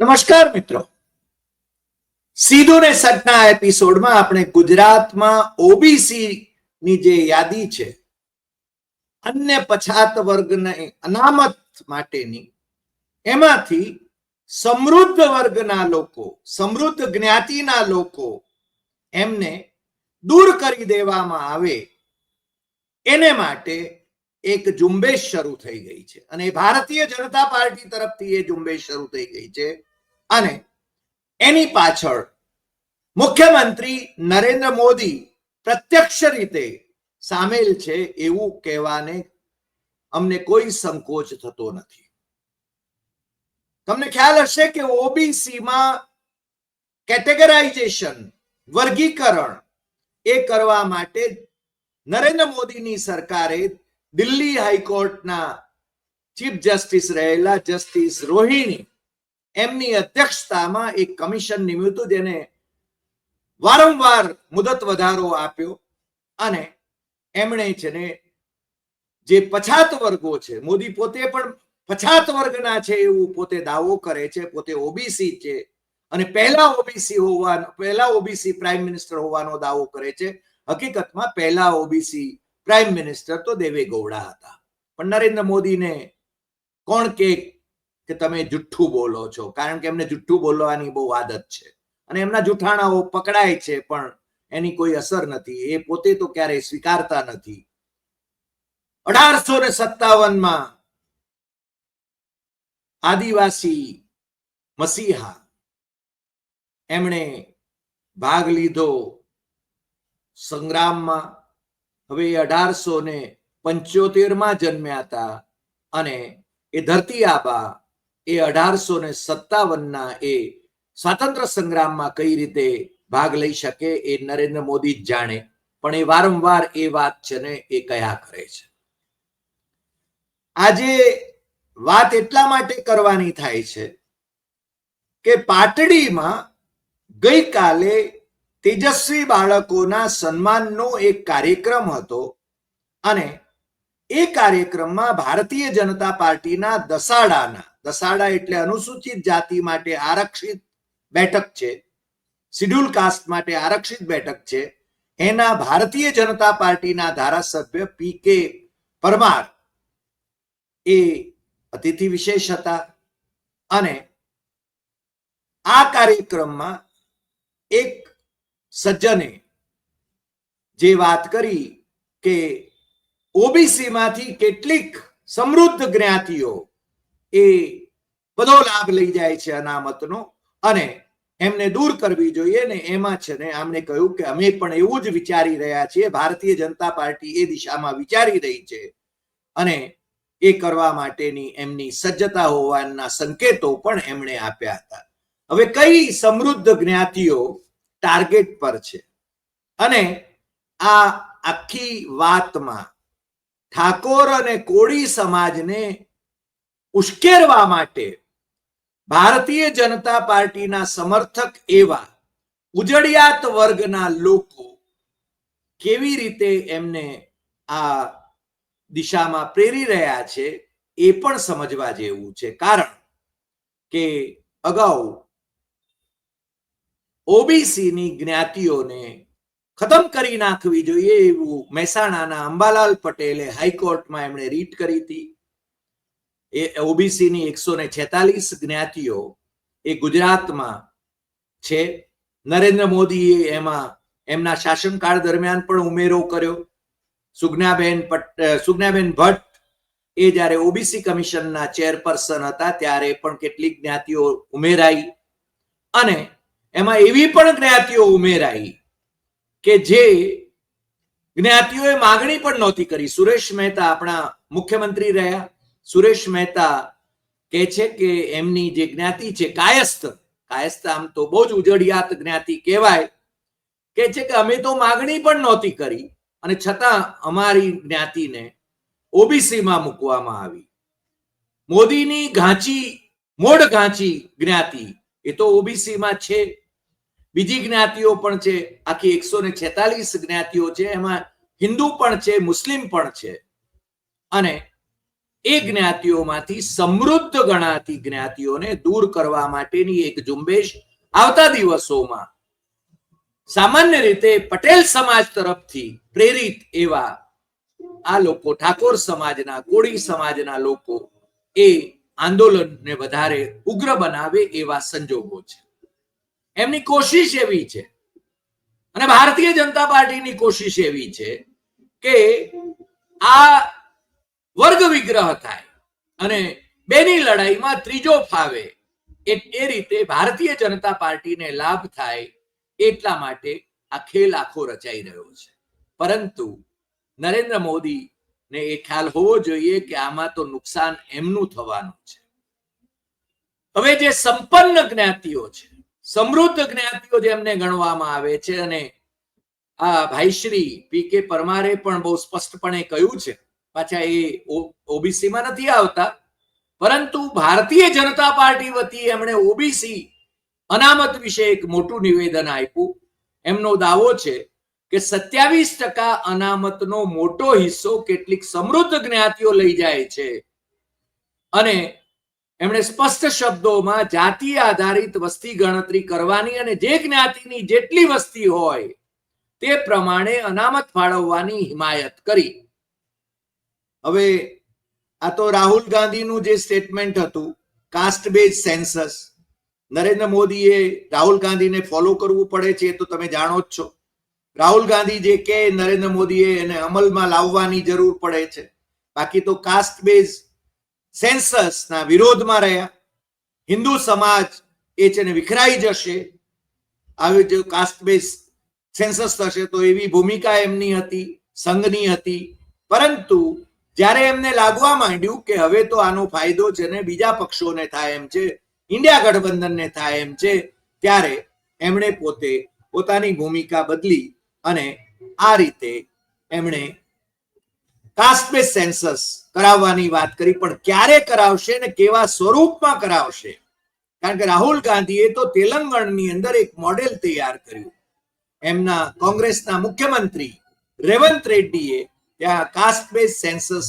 નમસ્કાર મિત્રો. સીધું ને સટના એપિસોડમાં આપણે ગુજરાતમાં ઓબીસી ની જે યાદી છે, અન્ય પછાત વર્ગને અનામત માટેની, એમાંથી સમૃદ્ધ વર્ગના લોકો, સમૃદ્ધ જ્ઞાતિના લોકો એમને દૂર કરી દેવામાં આવે, એને માટે એક ઝુંબેશ શરૂ થઈ ગઈ છે. અને ભારતીય જનતા પાર્ટી તરફથી એ ઝુંબેશ શરૂ થઈ ગઈ છે. અને એની પાછળ મુખ્યમંત્રી નરેન્દ્ર મોદી પ્રત્યક્ષ રીતે સામેલ છે એવું કહેવાને અમને કોઈ સંકોચ થતો નથી. તમને ખ્યાલ હશે કે ઓબીસીમાં કેટેગરાઇઝેશન, વર્ગીકરણ એ કરવા માટે નરેન્દ્ર મોદીની સરકારે દિલ્હી હાઈકોર્ટના ચીફ જસ્ટિસ રહેલા જસ્ટિસ રોહિણી એમની અધ્યક્ષતામાં એક કમિશન નિમ્યું હતું જેને વારંવાર મુદત વધારો આપ્યો અને એમણે છે ને જે પછાત વર્ગો છે, મોદી પોતે પણ પછાત વર્ગના છે એવું પોતે દાવો કરે છે, પોતે ઓબીસી છે અને પહેલા ઓબીસી હોવાનો, પહેલા ઓબીસી પ્રાઇમ મિનિસ્ટર હોવાનો દાવો કરે છે. હકીકતમાં પહેલા ઓબીસી પ્રાઇમ મિનિસ્ટર તો દેવે ગૌડા હતા. પણ નરેન્દ્ર મોદીને કોણ કે કે તમે જુઠ્ઠું બોલો છો. કારણ કે એમને જુઠ્ઠું બોલવાની બહુ આદત છે. અને એમના જુઠાણાઓ પકડાય છે, પણ એની કોઈ અસર નથી. એ પોતે તો ક્યારેય સ્વીકારતા નથી. અઢારસો ને સત્તાવનમાં આદિવાસી મસીહા એમણે ભાગ લીધો સંગ્રામમાં. હવે અઢારસો ને પંચોતેરમાં જન્મ્યા હતા અને એ ધરતી આબા એ અઢારસો ને સત્તાવનના એ સ્વાતંત્ર સંગ્રામમાં કઈ રીતે ભાગ લઈ શકે એ નરેન્દ્ર મોદી જ જાણે, પણ એ વારંવાર એ વાત છે ને એ કયા કરે છે. આજે વાત એટલા માટે કરવાની થાય છે કે પાટડીમાં ગઈકાલે તેજસ્વી બાળકોના સન્માનનો એક કાર્યક્રમ હતો અને એ કાર્યક્રમમાં ભારતીય જનતા પાર્ટીના દસાડાના દસાડા એટલે અનુસૂચિત જાતિ માટે આરક્ષિત બેઠક છે. શિડ્યુલ કાસ્ટ માટે આરક્ષિત બેઠક છે. એના ભારતીય જનતા પાર્ટીના ધારાસભ્ય પી કે પરમાર એ અતિથિ વિશેષ હતા અને આ કાર્યક્રમમાં એક સજ્જને જે વાત કરી કે ઓબીસી માંથી કેટલીક સમૃદ્ધ જ્ઞાતિઓ એ બધો લાભ લઈ જાય છે અનામતનો અને એમને દૂર કરવી જોઈએ ને એમાં છે ને આમણે કહ્યું કે અમે પણ એવું જ વિચારી રહ્યા છીએ, ભારતીય જનતા પાર્ટી એ દિશામાં વિચારી રહી છે અને એ કરવા માટેની એમની સજ્જતા હોવાના સંકેતો પણ એમણે આપ્યા હતા. હવે કઈ સમૃદ્ધ જ્ઞાતિઓ ટાર્ગેટ પર છે? અને આ આખી વાતમાં ઠાકોર અને કોળી સમાજને ઉશ્કેરવા માટે ભારતીય જનતા પાર્ટીના સમર્થક એવા ઉજળિયાત વર્ગના લોકો કેવી રીતે એમને આ દિશામાં પ્રેરી રહ્યા છે એ પણ સમજવા જેવું છે. કારણ કે અગાઉ ઓબીસીની જ્ઞાતિઓને ખતમ કરી નાખવી જોઈએ એવું મહેસાણાના અંબાલાલ પટેલે હાઈકોર્ટમાં એમણે રીટ કરી હતી. એ ઓબીસીની એકસો ને છેતાલીસ જ્ઞાતિઓ એ ગુજરાતમાં છે. નરેન્દ્ર મોદીએ એમાં એમના શાસનકાળ દરમિયાન પણ ઉમેરો કર્યો. સુજ્ઞાબેન પટ સુજ્ઞાબેન ભટ્ટ એ જ્યારે ઓબીસી કમિશનના ચેરપર્સન હતા ત્યારે પણ કેટલીક જ્ઞાતિઓ ઉમેરાઈ અને એમાં એવી પણ જ્ઞાતિઓ ઉમેરાઈ કે જે જ્ઞાતિઓએ માગણી પણ નહોતી કરી. સુરેશ મહેતા આપણા મુખ્યમંત્રી રહ્યા. સુરેશ મહેતા કે છે કે એમની જે જ્ઞાતિ છે, કાયસ્થ કાયસ્થ આમ તો બહુ જ ઉજળિયાત જ્ઞાતિ કહેવાય કે છે કે અમે તો માગણી પણ નહોતી કરી અને છતાં અમારી જ્ઞાતિને ઓબીસીમાં મૂકવામાં આવી. મોદીની ઘાંચી મોડ ઘાંચી જ્ઞાતિ એ તો ઓબીસીમાં છે. બીજી જ્ઞાતિઓ પણ છે, આખી એકસો ને છેતાલીસ જ્ઞાતિઓ છે, એમાં હિન્દુ પણ છે, મુસ્લિમ પણ છે. અને એ જ્ઞાતિઓમાંથી સમૃદ્ધ ગણાતી જ્ઞાતિઓને દૂર કરવા માટેની એક ઝુંબેશ આવતા દિવસોમાં સામાન્ય રીતે પટેલ સમાજ તરફથી પ્રેરિત એવા આ લોકો, ઠાકોર સમાજના, કોળી સમાજના લોકો એ આંદોલનને વધારે ઉગ્ર બનાવે એવા સંજોગો છે. એમની કોશિશ એવી છે, અને ભારતીય જનતા પાર્ટીની કોશિશ એવી છે કે આ વર્ગ વિગ્રહ થાય અને બેની લડાઈમાં ત્રીજો ફાવે, એ એ રીતે ભારતીય જનતા પાર્ટીને લાભ થાય એટલા માટે આ ખેલ આખો રચાઈ રહ્યો છે. પરંતુ નરેન્દ્ર મોદી ને એ ખ્યાલ હોવો જોઈએ કે આમાં તો નુકસાન એમનું થવાનું છે. હવે જે સંપન્ન જ્ઞાતિઓ છે, સમૃદ્ધ જ્ઞાતિઓ જેમને ગણવામાં આવે છે અને આ ભાઈશ્રી પી કે પરમારે પણ બહુ સ્પષ્ટપણે કહ્યું છે પાછા એ ઓબીસીમાં નથી આવતા. પરંતુ ભારતીય જનતા પાર્ટી વતી એમણે ઓબીસી અનામત વિશે એક મોટું નિવેદન આપ્યું. એમનો દાવો છે કે સત્યાવીસ ટકા અનામતનો મોટો હિસ્સો કેટલીક સમૃદ્ધ જ્ઞાતિઓ લઈ જાય છે. અને એમણે સ્પષ્ટ શબ્દોમાં જાતિ આધારિત વસ્તી ગણતરી કરવાની અને જે જ્ઞાતિની જેટલી વસ્તી હોય તે પ્રમાણે અનામત ફાળવવાની હિમાયત કરી. હવે આ તો રાહુલ ગાંધીનું જે સ્ટેટમેન્ટ હતું કાસ્ટ બેઝ સેન્સસ નરેન્દ્ર મોદીએ રાહુલ ગાંધીને ફોલો કરવું પડે છે એ તો તમે જાણો જ છો. રાહુલ ગાંધી જે કે, નરેન્દ્ર મોદીએ એને અમલમાં લાવવાની જરૂર પડે છે. બાકી તો કાસ્ટ બેઝ સેન્સસના વિરોધમાં રહ્યા. હિન્દુ સમાજ એ છે ને વિખરાઈ જશે. આવી જો કાસ્ટ બેઝ સેન્સસ થશે તો એવી ભૂમિકા એમની હતી, સંઘની હતી. પરંતુ જ્યારે એમને લાગવા માંડ્યું કે હવે તો આનો ફાયદો છે ને બીજા પક્ષોને થાય એમ છે, ઇન્ડિયા ગઠબંધનને થાય એમ છે, ત્યારે એમણે પોતે પોતાની ભૂમિકા બદલી અને આ રીતે એમણે કાસ્ટ બેઝ સેન્સસ કરાવવાની વાત કરી. પણ ક્યારે કરાવશે ને કેવા સ્વરૂપમાં કરાવશે? કારણ કે રાહુલ ગાંધીએ તો તેલંગણની અંદર એક મોડેલ તૈયાર કર્યું. એમના કોંગ્રેસના મુખ્યમંત્રી રેવંત રેડ્ડીએ ત્યાં કાસ્ટ બેઝ સેન્સસ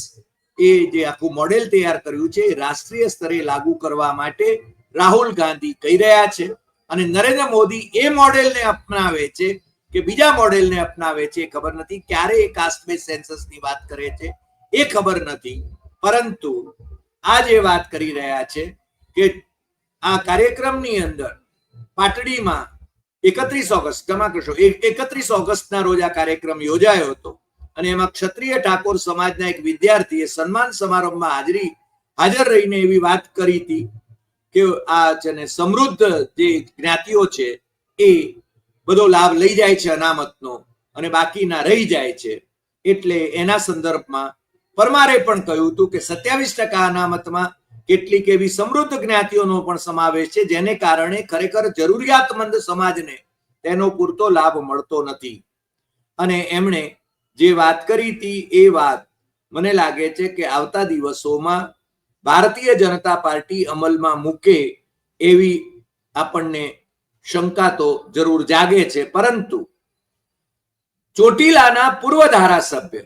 એ જે આખું મોડેલ તૈયાર કર્યું છે, એ રાષ્ટ્રીય સ્તરે લાગુ કરવા માટે રાહુલ ગાંધી કહી રહ્યા છે. અને નરેન્દ્ર મોદી એ મોડેલને અપનાવે છે કે બીજા મોડેલને અપનાવે છે ખબર નથી ક્યારે એ કાસ્ટ બેઝ સેન્સસની વાત કરે છે, એ ખબર નથી. પરંતુ આ જે વાત કરી રહ્યા છે કે આ કાર્યક્રમની અંદર પાટડીમાં એકત્રીસ ઓગસ્ટ ક્ષમા કરશો એકત્રીસ ઓગસ્ટના રોજ આ કાર્યક્રમ યોજાયો હતો. અને એમાં ક્ષત્રિય ઠાકોર સમાજના એક વિદ્યાર્થીએ સન્માન સમારંભમાં હાજરી, હાજર રહીને એવી વાત કરી હતી કે આ છે ને સમૃદ્ધ જે જ્ઞાતિઓ છે, એ બધો લાભ લઈ જાય છે અનામતનો અને બાકીના રહી જાય છે. એટલે એના સંદર્ભમાં પરમારે પણ કહ્યું હતું કે સત્યાવીસ ટકા અનામતમાં કેટલીક એવી સમૃદ્ધ જ્ઞાતિઓનો પણ સમાવેશ છે, જેને કારણે ખરેખર જરૂરિયાતમંદ સમાજને તેનો પૂરતો લાભ મળતો નથી. અને એમણે જે વાત કરી હતી એ વાત મને લાગે છે કે આવતા દિવસોમાં ભારતીય જનતા પાર્ટી અમલમાં મૂકે એવી આપણને શંકા તો જરૂર જાગે છે. પરંતુ ચોટીલાના પૂર્વ ધારાસભ્ય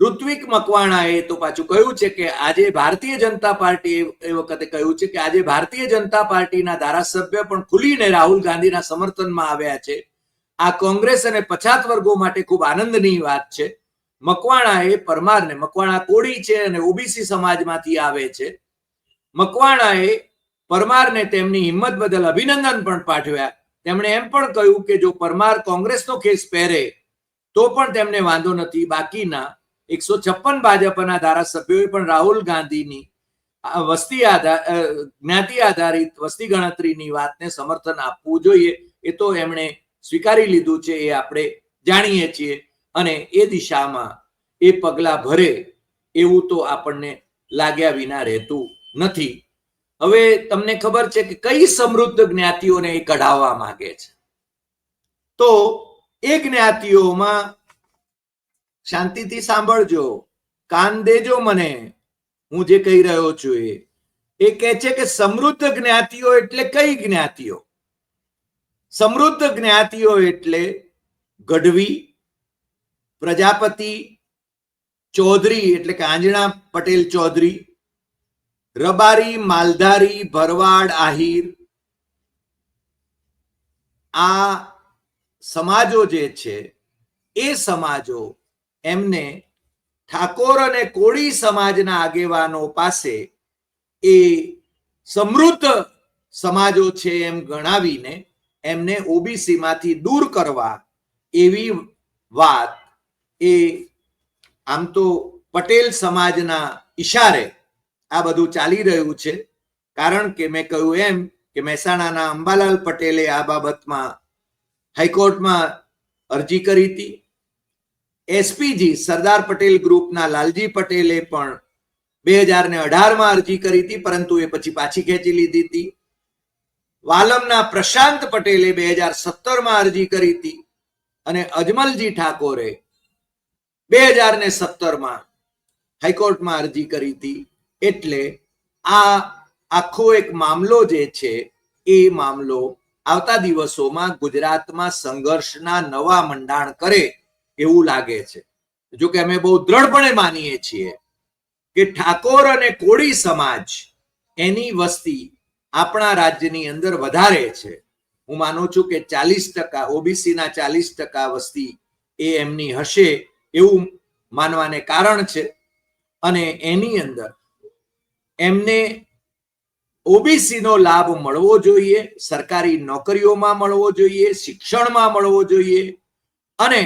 ઋત્વિક મકવાણાએ તો પાછું કહ્યું છે કે આજે ભારતીય જનતા પાર્ટી એ વખતે કહ્યું છે કે આજે ભારતીય જનતા પાર્ટીના ધારાસભ્ય પણ ખુલીને રાહુલ ગાંધીના સમર્થનમાં આવ્યા છે. આ કોંગ્રેસ અને પછાત વર્ગો માટે ખૂબ આનંદની વાત છે. મકવાણા એ પરમારને, મકવાણા કોળી છે અને ઓબીસી સમાજમાંથી આવે છે. મકવાણાએ પરમારને તેમની હિંમત બદલ અભિનંદન પણ પાઠવ્યા. તેમણે એમ પણ કહ્યું કે જો પરમાર કોંગ્રેસનો કેસ પહેરે, તો પણ તેમને વાંધો નથી. બાકીના એકસો છપ્પન ભાજપના ધારાસભ્યોએ પણ રાહુલ ગાંધીની વસ્તી આધાર જ્ઞાતિ આધારિત વસ્તી ગણતરીની વાતને સમર્થન આપવું જોઈએ. એ તો એમણે સ્વીકારી લીધું છે એ આપણે જાણીએ છીએ અને એ દિશામાં એ પગલા ભરે એવું તો આપણને લાગ્યા વિના રહેતું નથી. હવે તમને ખબર છે કે કઈ સમૃદ્ધ જ્ઞાતિઓને એ કઢાવવા માંગે છે? તો એ જ્ઞાતિઓમાં શાંતિથી સાંભળજો, કાન દેજો મને, હું જે કહી રહ્યો છું એ. એ કહે છે કે સમૃદ્ધ જ્ઞાતિઓ એટલે કઈ જ્ઞાતિઓ? સમૃદ્ધ જ્ઞાતિઓ એટલે ગઢવી, પ્રજાપતિ, ચૌધરી એટલે કે આંજણા પટેલ ચૌધરી, રબારી, માલધારી, ભરવાડ, આહિર. આ સમાજો જે છે, એ સમાજો એમને ઠાકોર અને કોળી સમાજના આગેવાનો પાસે એ સમૃદ્ધ સમાજો છે એમ ગણાવીને એમને ઓબીસી માંથી દૂર કરવા એવી વાત એ આમ તો પટેલ સમાજના ઈશારે આ બધું ચાલી રહ્યું છે. કારણ કે મેં કહ્યું એમ કે મહેસાણાના અંબાલાલ પટેલે આ બાબતમાં હાઈકોર્ટમાં અરજી કરી હતી. એસપીજી સરદાર પટેલ ગ્રુપના લાલજી પટેલે પણ બે હજાર ને અઢારમાં અરજી કરી હતી, પરંતુ એ પછી પાછી ખેંચી લીધી હતી. વાલમના પ્રશાંત પટેલે બે હજાર સત્તરમાં અરજી કરી હતી અને અજમલજી ઠાકોરે બે હજાર ને સત્તરમાં હાઈકોર્ટમાં અરજી કરી હતી. એટલે આ આખો એક મામલો જે છે, એ મામલો આવતા દિવસોમાં ગુજરાતમાં સંઘર્ષના નવા મંડાણ કરે એવું લાગે છે. જો કે અમે બહુ દ્રઢપણે માનીએ છીએ કે ઠાકોર અને કોળી સમાજ એની વસ્તી આપણા રાજ્યની અંદર વધારે છે. હું માનું છું કે ચાલીસ ટકા ઓબીસી ના ચાલીસ ટકા વસ્તી એ એમની હશે એવું માનવાને કારણ છે. અને એની અંદર એમને ઓબીસી નો લાભ મળવો જોઈએ, સરકારી નોકરીઓમાં મળવો જોઈએ, શિક્ષણમાં મળવો જોઈએ અને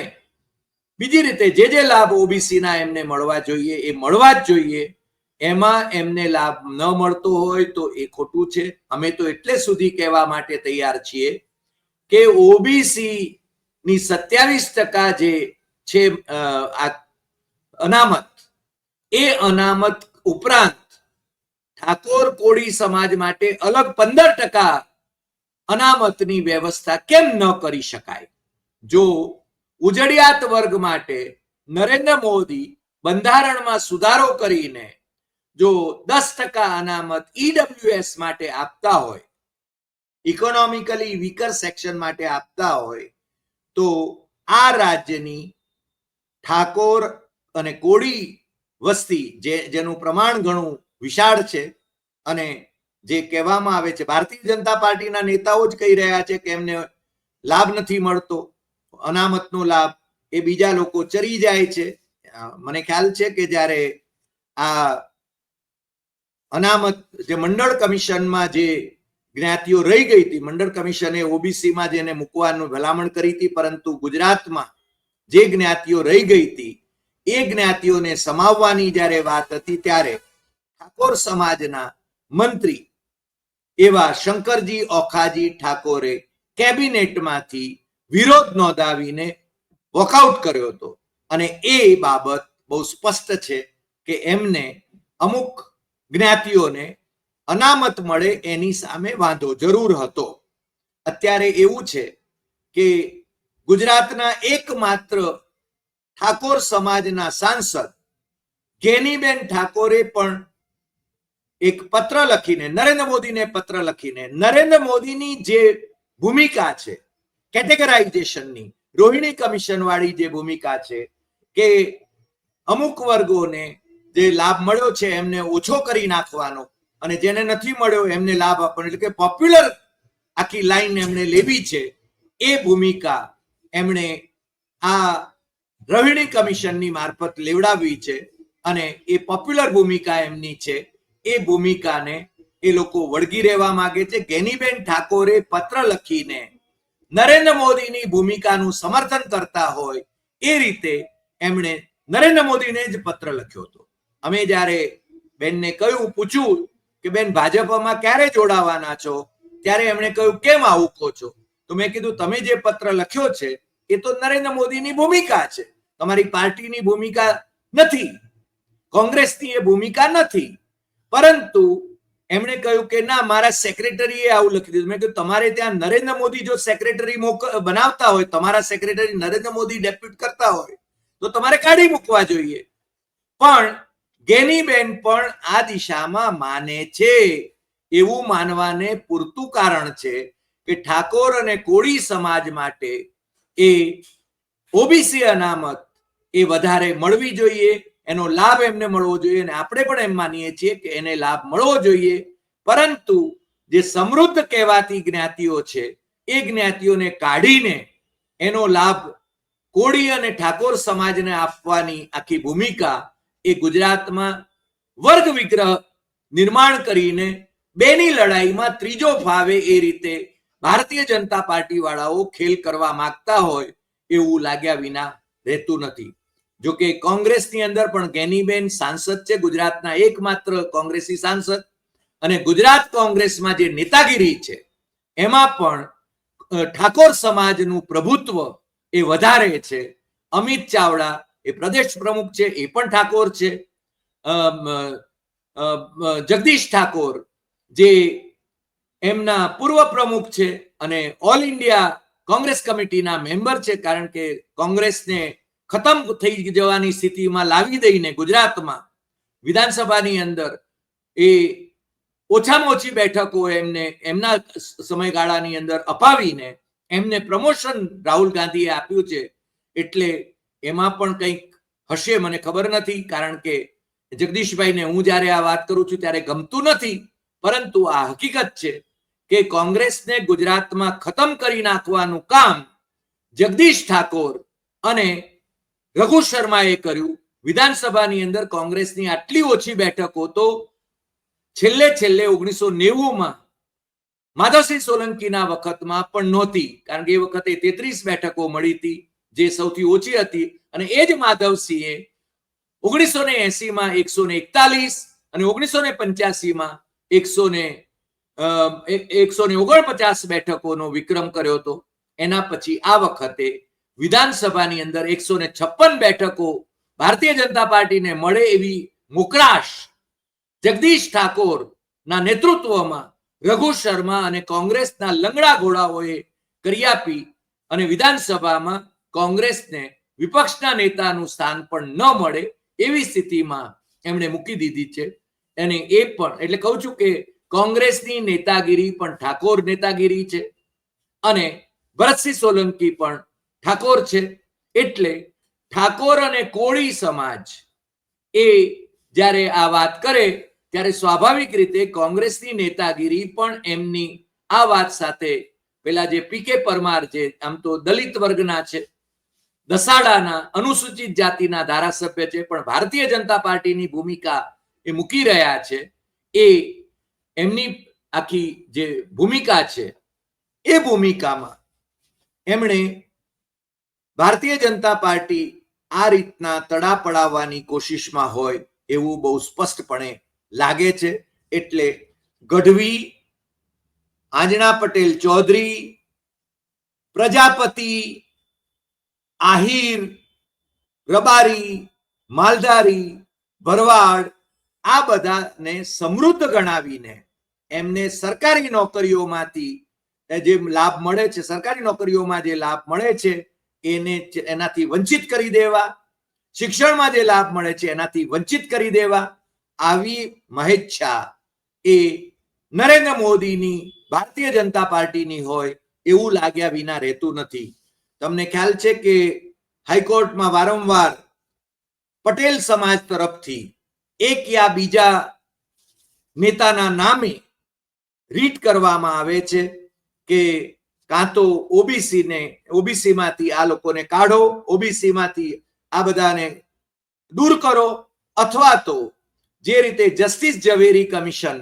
બીજી રીતે જે જે લાભ ઓબીસી ના એમને મળવા જોઈએ એ મળવા જ જોઈએ. એમાં એમને લાભ ન મળતો હોય તો એ ખોટું છે. અમે તો એટલે સુધી કહેવા માટે તૈયાર છીએ કે ઓબીસી ની સત્યાવીસ ટકા જે છે અનામત, એ અનામત ઉપરાંત ઠાકોર કોળી સમાજ માટે અલગ પંદર ટકા અનામતની વ્યવસ્થા કેમ ન કરી શકાય? જો ઉજડિયાત વર્ગ માટે નરેન્દ્ર મોદી બંધારણમાં સુધારો કરીને જો દસ ટકા અનામત ઈડબ્લ્યુએસ માટે આપતા હોય ઇકોનોમિકલી વીકર સેક્શન માટે આપતા હોય, તો આ રાજ્યની ઠાકોર અને કોળી વસ્તી જે, જેનું પ્રમાણ ઘણું વિશાળ છે અને જે કહેવામાં આવે છે, ભારતીય જનતા પાર્ટીના નેતાઓ જ કહી રહ્યા છે કે એમને લાભ નથી મળતો, અનામતનો લાભ એ બીજા લોકો ચરી જાય છે. મને ખ્યાલ છે કે જ્યારે આ અનામત જે મંડળ કમિશનમાં જે જ્ઞાતિઓ રહી ગઈ હતી, મંડળ કમિશને ઓબીસીમાં જેને મૂકવાનું ભલામણ કરી હતી, પરંતુ ગુજરાતમાં જે જ્ઞાતિઓ રહી ગઈ હતી, એ જ્ઞાતિઓને સમાવવાની જ્યારે વાત હતી ત્યારે ઠાકોર સમાજના મંત્રી એવા શંકરજી ઓખાજી ઠાકોરે કેબિનેટમાંથી વિરોધ નોંધાવીને વોકઆઉટ કર્યો હતો. અને એ બાબત બહુ સ્પષ્ટ છે કે એમને અમુક જ્ઞાતિઓને અનામત મળે એની સામે વાંધો જરૂર હતો. અત્યારે એવું છે કે ગુજરાતના એકમાત્ર ઠાકોર સમાજના સાંસદ ગેનીબેન ઠાકોરે પણ એક પત્ર લખીને, નરેન્દ્ર મોદીને પત્ર લખીને, નરેન્દ્ર મોદીની જે ભૂમિકા છે, કેટેગરાઇઝેશનની, રોહિણી કમિશન વાળી જે ભૂમિકા છે કે અમુક વર્ગોને જે લાભ મળ્યો છે એમને ઓછો કરી નાખવાનો. અને જેને નથી મળ્યો એમને લાભ આપવાનો. એટલે કે પોપ્યુલર આખી લાઈન એમણે લેવી છે. એ ભૂમિકા એમણે આ રવિણી કમિશનની મારફત લેવડાવી છે. અને એ પોપ્યુલર ભૂમિકા એમની છે. એ ભૂમિકાને એ લોકો વળગી રહેવા માંગે છે. ગેનીબેન ઠાકોરે પત્ર લખીને નરેન્દ્ર મોદીની ભૂમિકાનું સમર્થન કરતા હોય એ રીતે એમણે નરેન્દ્ર મોદીને જ પત્ર લખ્યો હતો. અમે જ્યારે બેનને કહ્યું, પૂછ્યું કે બેન, ભાજપમાં ક્યારે જોડાવાના છો? ત્યારે એમણે કહ્યું, કેમ આવું કહો છો? તો મેં કીધું, તમે જે પત્ર લખ્યો છે, એ તો નરેન્દ્ર મોદીની ભૂમિકા છે. તમારી પાર્ટીની ભૂમિકા નથી. કોંગ્રેસની એ ભૂમિકા નથી. પરંતુ એમણે કહ્યું કે ના, મારા સેક્રેટરીએ આવું લખી દીધું. મેં કીધું, તમારે ત્યાં નરેન્દ્ર મોદી જો સેક્રેટરી બનાવતા હોય, તમારા સેક્રેટરી નરેન્દ્ર મોદી ડેપ્યુટ કરતા હોય, તો તમારે કાઢી મૂકવા જોઈએ. પણ ગેનીબેન પણ આ દિશામાં માને છે. એવું માનવાને પૂરતું કારણ છે કે ઠાકોર અને કોળી સમાજ માટે એ ઓબીસી અનામત એ વધારે મળવી જોઈએ. એનો લાભ એમને મળવો જોઈએ અને આપણે પણ એમ માનીએ છીએ કે એને લાભ મળવો જોઈએ. પરંતુ જે સમૃદ્ધ કહેવાતી જ્ઞાતિઓ છે, એ જ્ઞાતિઓને કાઢીને એનો લાભ કોળી અને ઠાકોર સમાજને આપવાની આખી ભૂમિકા એ ગુજરાતમાં વર્ગ વિગ્રહ નિર્માણ કરીને બેની લડાઈમાં ત્રીજો ફાવે એ રીતે ભારતીય જનતા પાર્ટી વાળાઓ ખેલ કરવા માંગતા હોય એવું લાગ્યા વિના રહેતું નથી. જો કે કોંગ્રેસની અંદર પણ ગેનીબેન સાંસદ છે, ગુજરાતના એકમાત્ર કોંગ્રેસી સાંસદ અને ગુજરાત કોંગ્રેસમાં જે નેતાગીરી છે, એમાં પણ ઠાકોર સમાજનું પ્રભુત્વ એ વધારે છે. અમિત ચાવડા એ પ્રદેશ પ્રમુખ છે, એ પણ ઠાકોર છે. જગદીશ ઠાકોર જે એમના પૂર્વ પ્રમુખ છે અને ઓલ ઇન્ડિયા કોંગ્રેસ કમિટીના મેમ્બર છે, કારણ કે કોંગ્રેસને ખતમ થઈ જવાની સ્થિતિમાં લાવી દઈને ગુજરાતમાં વિધાનસભાની અંદર એ ઓછામાં ઓછી બેઠકો એમને, એમના સમયગાળાની અંદર અપાવીને એમને પ્રમોશન રાહુલ ગાંધીએ આપ્યું છે. એટલે એમાં પણ કંઈક હશે, મને ખબર નથી, કારણ કે જગદીશભાઈને હું જ્યારે આ વાત કરું છું ત્યારે ગમતું નથી. પરંતુ આ હકીકત છે કે કોંગ્રેસને ગુજરાતમાં ખતમ કરી નાખવાનું કામ જગદીશ ઠાકોર અને રઘુ શર્માએ કર્યું. વિધાનસભાની અંદર કોંગ્રેસની આટલી ઓછી બેઠકો તો છેલ્લે છેલ્લે ઓગણીસો નેવુંમાં માધવસિંહ સોલંકીના વખતમાં પણ નહોતી, કારણ કે એ વખતે તેત્રીસ બેઠકો મળી હતી. જે સૌથી ઓછી હતી અને એ જ માધવસિંહે ઓગણીસો ને એસી માં એકસો ને એકતાલીસ અને ઓગણીસો ને પંચ્યાસી માં એકસો ને એકસો ને ઓગણપચાસ બેઠકોનો વિક્રમ કર્યો હતો. એના પછી આ વખતે વિધાનસભાની અંદર એકસો ને છપ્પન બેઠકો ભારતીય જનતા પાર્ટીને મળે એવી મોકરાશ જગદીશ ઠાકોર ના નેતૃત્વમાં રઘુ શર્મા અને કોંગ્રેસના લંગડા ઘોડાઓએ કરી આપી અને વિધાનસભામાં કોંગ્રેસને વિપક્ષના નેતાનું સ્થાન પણ ન મળે એવી સ્થિતિમાં એમણે મૂકી દીધી છે. અને એ પણ, એટલે કહું છું કે કોંગ્રેસની નેતાગીરી પણ ઠાકોર નેતાગીરી છે. અને ભરતસિંહ સોલંકી પણ ઠાકોર છે. એટલે ઠાકોર અને કોળી સમાજ એ જ્યારે આ વાત કરે, ત્યારે સ્વાભાવિક રીતે કોંગ્રેસની નેતાગીરી પણ એમની આ વાત સાથે, પેલા જે પીકે પરમાર જે આમ તો દલિત વર્ગના છે દસાડાના અનુસૂચિત જાતિના ધારાસભ્ય છે, પણ ભારતીય જનતા પાર્ટીની ભૂમિકા એ મૂકી રહ્યા છે. એ એમની આખી જે ભૂમિકા છે, એ ભૂમિકામાં એમણે ભારતીય જનતા પાર્ટી આ રીતના તડા પડાવવાની કોશિશમાં હોય એવું બહુ સ્પષ્ટપણે લાગે છે. એટલે ગઢવી, આંજણા પટેલ ચૌધરી, પ્રજાપતિ આહિર, રબારી, માલધારી, ભરવાડ, આ બધાને સમૃદ્ધ ગણાવીને એમને સરકારી નોકરીઓમાંથી જે લાભ મળે છે, સરકારી નોકરીઓમાં જે લાભ મળે છે, એને એનાથી વંચિત કરી દેવા. શિક્ષણમાં જે લાભ મળે છે, એનાથી વંચિત કરી દેવા. આવી મહેચ્છા એ નરેન્દ્ર મોદીની, ભારતીય જનતા પાર્ટીની હોય એવું લાગ્યા વિના રહેતું નથી. તમને ખ્યાલ છે કે હાઈકોર્ટમાં વારંવાર પટેલ સમાજ તરફથી એક યા બીજા નેતાના નામે રીટ કરવામાં આવે છે કે કાં તો ઓબીસીને, ઓબીસીમાંથી આ લોકોને કાઢો, ઓબીસીમાંથી આ બધાને દૂર કરો, અથવા તો જે રીતે જસ્ટિસ ઝવેરી કમિશન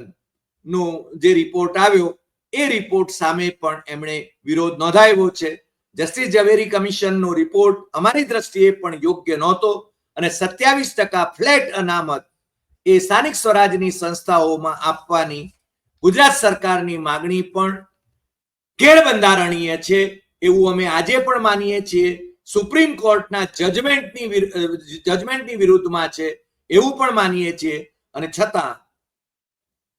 નો જે રિપોર્ટ આવ્યો, એ રિપોર્ટ સામે પણ એમણે વિરોધ નોંધાવ્યો છે. જસ્ટિસ ઝવેરી કમિશનનો રિપોર્ટ અમારી દ્રષ્ટિએ પણ યોગ્ય નહોતો અને સત્યાવીસ ટકા ફ્લેટ અનામત એ સ્થાનિક સ્વરાજની સંસ્થાઓમાં આપવાની ગુજરાત સરકારની માગણી પણ ગેરબંધારણીય છે એવું અમે આજે પણ માનીએ છીએ. સુપ્રીમ કોર્ટના જજમેન્ટની જજમેન્ટની વિરુદ્ધમાં છે એવું પણ માનીએ છીએ અને છતાં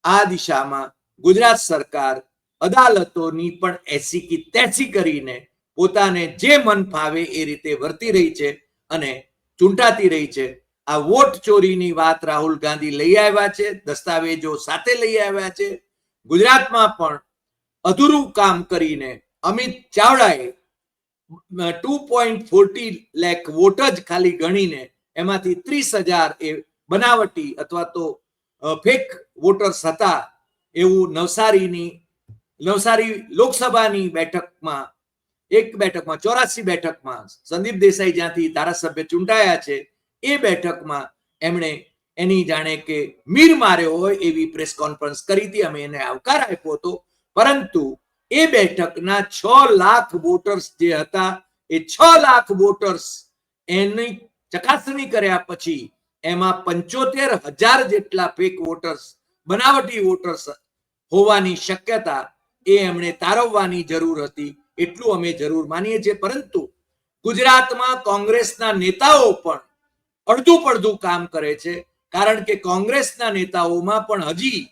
આ દિશામાં ગુજરાત સરકાર અદાલતોની પણ એસી કી, તેસી કરીને પોતાને જે મન ફાવે એ રીતે વર્તી રહી છે અને ચૂંટાતી રહી છે. આ વોટ ચોરીની વાત રાહુલ ગાંધી લઈ આવ્યા છે, દસ્તાવેજો સાથે લઈ આવ્યા છે. ગુજરાતમાં પણ અધૂરું કામ કરીને અમિત ચાવડાએ two point forty lakh vote જ ખાલી ગણીને એમાંથી ત્રીસ હજાર એ બનાવટી અથવા તો ફેક વોટર્સ હતા એવું નવસારીની, નવસારી લોકસભાની બેઠકમાં એક બેઠકમાં, ચોરાસી બેઠકમાં સંદીપ દેસાઈ જ્યાંથી ધારાસભ્ય ચૂંટાયા છે, એ બેઠકમાં એમણે એની જાણે કે મીર માર્યો હોય એવી પ્રેસ કોન્ફરન્સ કરી હતી. અમે એને આવકાર આપ્યો હતો. પરંતુ એ બેઠકના છ લાખ વોટર્સ જે હતા, એ છ લાખ વોટર્સ એની ચકાસણી કર્યા પછી એમાં પંચોતેર હજાર જેટલા ફેક વોટર્સ બનાવટી વોટર્સ હોવાની શક્યતા એ એમણે તારવવાની જરૂર હતી. એટલું અમે જરૂર માનીએ છીએ. પરંતુ ગુજરાતમાં કોંગ્રેસના નેતાઓ પણ અડધું પડધું કામ કરે છે. કારણ કે કોંગ્રેસના નેતાઓમાં પણ હજી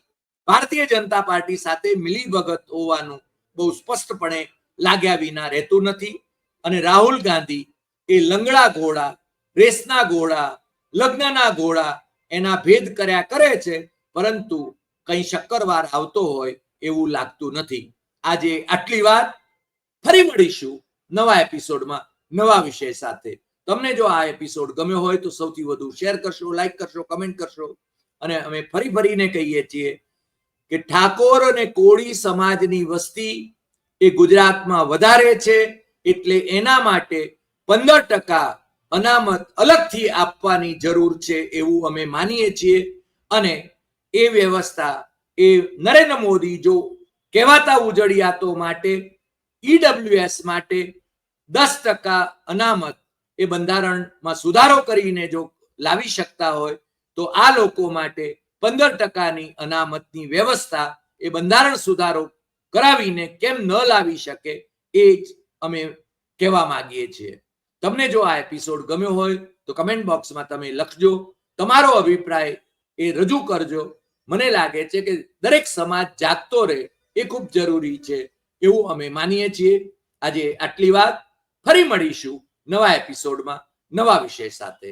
ભારતીય જનતા પાર્ટી સાથે મિલીભગત હોવાનું બહુ સ્પષ્ટપણે લાગ્યા વિના રહેતું નથી. અને રાહુલ ગાંધી એ લંગડા ઘોડા, રેસના ઘોડા, લગ્નના ઘોડા એના ભેદ કર્યા કરે છે. પરંતુ કઈ શક્કરવાર આવતો હોય એવું લાગતું નથી. આજે આટલી વાત. ફરી મળીશું નવા એપિસોડમાં નવા વિષય સાથે. તમને જો આ એપિસોડ ગમ્યો હોય તો સૌથી વધુ શેર કરશો, લાઈક કરશો, કમેન્ટ કરશો અને અમે ફરી ફરીને કહીએ છીએ કે ઠાકોર અને કોળી સમાજની વસ્તી એ ગુજરાતમાં વધારે છે એટલે એના માટે પંદર ટકા અનામત અલગથી આપવાની જરૂર છે એવું અમે માનીએ છીએ અને એ વ્યવસ્થા એ નરેન્દ્ર મોદી જો કહેવાતા ઉજળિયાતો માટે ઈડબ્લ્યુએસ માટે દસ ટકા અનામત એ બંધારણમાં સુધારો કરીને જો લાવી શકતા હોય, તો આ લોકો માટે પંદર ટકાની અનામતની વ્યવસ્થા એ બંધારણ સુધારો કરાવીને કેમ ન લાવી શકે એ જ અમે કહેવા માંગીએ છીએ. તમને જો આ એપિસોડ ગમ્યો હોય, તો કમેન્ટ બોક્સમાં તમે લખજો. તમારો અભિપ્રાય એ રજૂ કરજો. મને લાગે છે કે દરેક સમાજ જાગતો રહે એ ખૂબ જરૂરી છે. એવું અમે માનીએ છીએ. આજે આટલી વાત ફરી મળીશું નવા એપિસોડમાં નવા વિષય સાથે.